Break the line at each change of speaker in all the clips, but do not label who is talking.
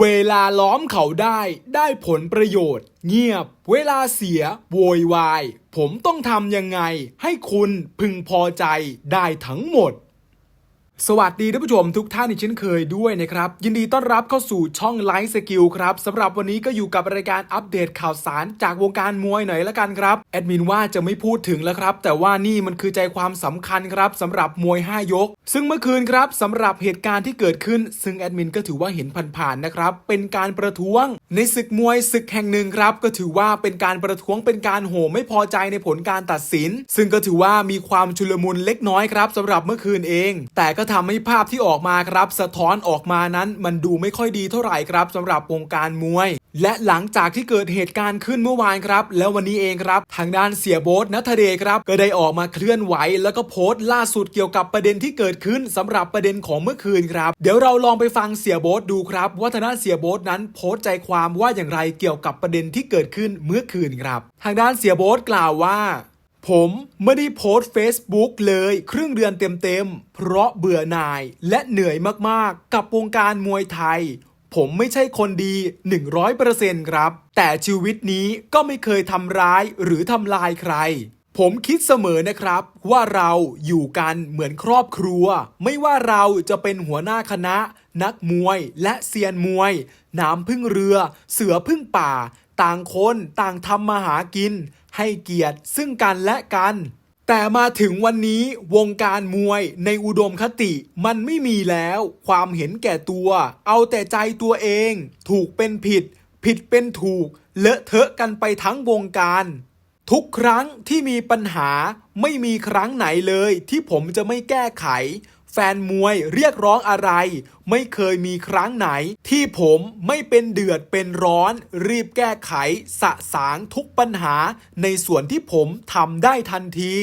เวลาล้อมเขาได้ได้ผลประโยชน์ เงียบ เวลาเสีย โวยวาย ผมต้องทำยังไง ให้คุณพึงพอใจได้ทั้งหมด สวัสดีท่านผู้ชมทุกท่านอีกเช่นเคยด้วยนะครับ ยินดีต้อนรับเข้าสู่ช่องไลฟ์สกิลครับสำหรับวันนี้ก็อยู่กับรายการอัปเดตข่าวสารจากวงการมวยหน่อยละกันครับแอดมินว่าจะไม่พูดถึงแล้วครับ แต่ว่านี่มันคือใจความสำคัญครับสำหรับมวย 5 ยก ซึ่งเมื่อคืนครับสำหรับเหตุการณ์ที่เกิดขึ้น ซึ่งแอดมินก็ถือว่าเห็นผ่านๆนะครับเป็นการประท้วง ในศึกมวยศึกแห่งหนึ่งครับ ก็ถือว่าเป็นการประท้วงเป็นการโห่ไม่พอใจในผลการตัดสิน ซึ่งก็ถือว่ามีความชุลมุนเล็กน้อยครับสำหรับเมื่อคืนเอง แต่ก็ทำให้ภาพที่ออกมาครับ สะท้อนออกมานั้นมันดูไม่ค่อยดีเท่าไหร่ครับสำหรับวงการมวย และหลังจากที่เกิดเหตุการณ์ขึ้นเมื่อวานครับ แล้ววันนี้เองครับทางด้านเสียโบ๊ทนัทเดชครับ ก็ได้ออกมาเคลื่อนไหว แล้วก็โพสต์ล่าสุดเกี่ยวกับประเด็นที่เกิดขึ้นสำหรับประเด็นของเมื่อคืนครับเดี๋ยวเราลองไปฟังเสียโบ๊ทดูครับว่าทางด้านเสียโบ๊ทนั้นโพสต์ใจความว่าอย่างไรเกี่ยวกับประเด็นที่เกิดขึ้นเมื่อคืนครับ ทางด้านเสียโบ๊ทกล่าวว่า ผมไม่ได้โพสต์ Facebook เลยครึ่งเดือนเต็มๆ เพราะเบื่อหน่ายและเหนื่อยมากๆ กับวงการมวยไทย ผมไม่ใช่คนดี 100%ครับ แต่ชีวิตนี้ก็ไม่เคยทำร้ายหรือทำลายใคร ผมคิดเสมอนะครับ ว่าเราอยู่กันเหมือนครอบครัว ไม่ว่าเราจะเป็นหัวหน้าคณะ นักมวยและเซียนมวย น้ำพึ่งเรือ เสือพึ่งป่า ต่างคนต่างทำมาหากิน ให้เกียรติซึ่งกันและกัน แต่มาถึงวันนี้วงการมวยในอุดมคติมันไม่มีแล้ว ความเห็นแก่ตัว เอาแต่ใจตัวเอง ถูกเป็นผิด ผิดเป็นถูก เลอะเทอะกันไปทั้งวงการทุกครั้งที่มีปัญหาไม่มีครั้งไหนเลยที่ผมจะไม่แก้ไข ฟนมวยเรียกร้องอะไร ไม่เคยมีครั้งไหน ที่ผมไม่เป็นเดือดเป็นร้อน รีบแก้ไข สะสางทุกปัญหาในส่วนที่ผมทำได้ทันที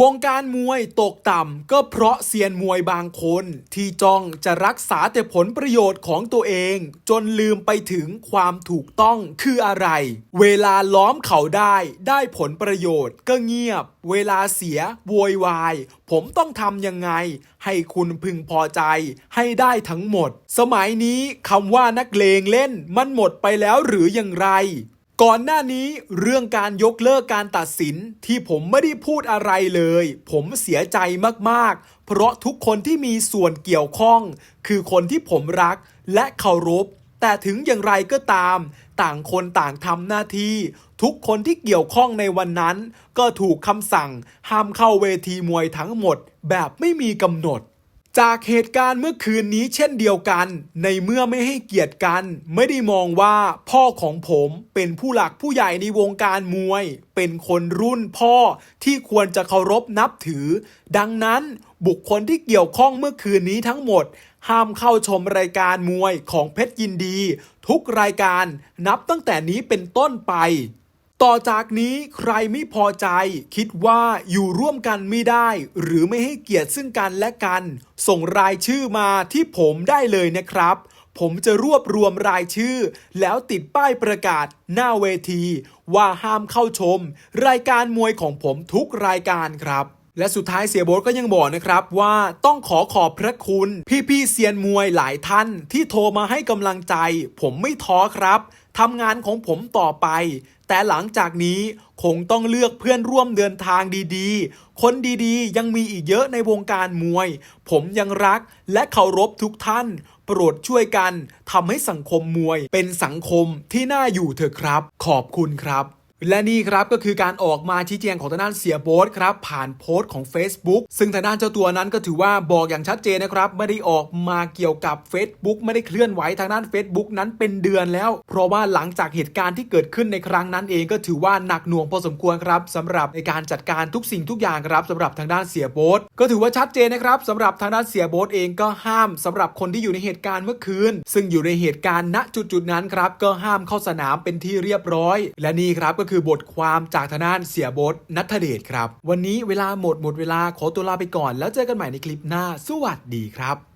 วงการมวยตกต่ำก็เพราะเซียนมวยบางคน ที่จ้องจะรักษาแต่ผลประโยชน์ของตัวเอง จนลืมไปถึงความถูกต้องคืออะไร เวลาล้อมเขาได้ได้ผลประโยชน์ก็เงียบ เวลาเสียโวยวาย ผมต้องทำยังไง ให้คุณพึงพอใจให้ได้ทั้งหมด สมัยนี้คำว่านักเลงเล่นมันหมดไปแล้วหรืออย่างไร ก่อนหน้านี้เรื่องการยกเลิกการตัดสินที่ผมไม่ได้พูดอะไรเลย ผมเสียใจมากๆ เพราะทุกคนที่มีส่วนเกี่ยวข้อง คือคนที่ผมรักและเคารพ แต่ถึงอย่างไรก็ตาม ต่างคนต่างทำหน้าที่ ทุกคนที่เกี่ยวข้องในวันนั้น ก็ถูกคำสั่งห้ามเข้าเวทีมวยทั้งหมด แบบไม่มีกำหนด จากเหตุการณ์เมื่อคืนนี้เช่นเดียวกัน ในเมื่อไม่ให้เกียรติกัน ไม่ได้มองว่าพ่อของผมเป็นผู้หลักผู้ใหญ่ในวงการมวย เป็นคนรุ่นพ่อที่ควรจะเคารพนับถือ ดังนั้นบุคคลที่เกี่ยวข้องเมื่อคืนนี้ทั้งหมด ห้ามเข้าชมรายการมวยของเพชรยินดี ทุกรายการนับตั้งแต่นี้เป็นต้นไป ต่อจากนี้ใครไม่พอใจ คิดว่าอยู่ร่วมกันไม่ได้ หรือไม่ให้เกียรติซึ่งกันและกัน ส่งรายชื่อมาที่ผมได้เลยนะครับ ผมจะรวบรวมรายชื่อ แล้วติดป้ายประกาศหน้าเวที ว่าห้ามเข้าชม รายการมวยของผมทุกรายการครับและสุดท้ายเสียโบ๊ทก็ยังบอกนะครับว่าต้องขอขอบพระคุณ พี่ๆเซียนมวยหลายท่านที่โทรมาให้กำลังใจ ผมไม่ท้อครับทำงานของผมต่อไป แต่หลังจากนี้คงต้องเลือกเพื่อนร่วมเดินทางดีๆ คนดีๆ ยังมีอีกเยอะในวงการมวย ผมยังรักและเคารพทุกท่าน โปรดช่วยกันทำให้สังคมมวยเป็นสังคมที่น่าอยู่เถอะครับ ขอบคุณครับ และนี่ครับก็คือการออกมาชี้แจงของทางด้านเสียโบ๊ทครับผ่านโพสต์ของ Facebook ซึ่งทางด้านเจ้าตัวนั้นก็ถือว่าบอกอย่างชัดเจนนะครับไม่ได้ออกมาเกี่ยวกับ Facebook ไม่ได้เคลื่อนไหวทางด้าน Facebook นั้นเป็นเดือนแล้ว เพราะว่าหลังจากเหตุการณ์ที่เกิดขึ้นในครั้งนั้นเองก็ถือว่าหนักหน่วงพอสมควรครับสำหรับในการจัดการทุกสิ่งทุกอย่างครับสำหรับทางด้านเสียโบ๊ทก็ถือว่าชัดเจนนะครับสำหรับทางด้านเสียโบ๊ทเองก็ห้ามสำหรับคนที่อยู่ในเหตุการณ์เมื่อคืน ซึ่งอยู่ในเหตุการณ์ณจุดๆนั้นครับก็ห้ามเข้าสนามเป็นที่เรียบร้อย และนี่ครับก็คือบทความจากทนานเสียบทนัทเดชครับ วันนี้เวลาหมดหมดเวลาขอตัวลาไปก่อน แล้วเจอกันใหม่ในคลิปหน้า สวัสดีครับ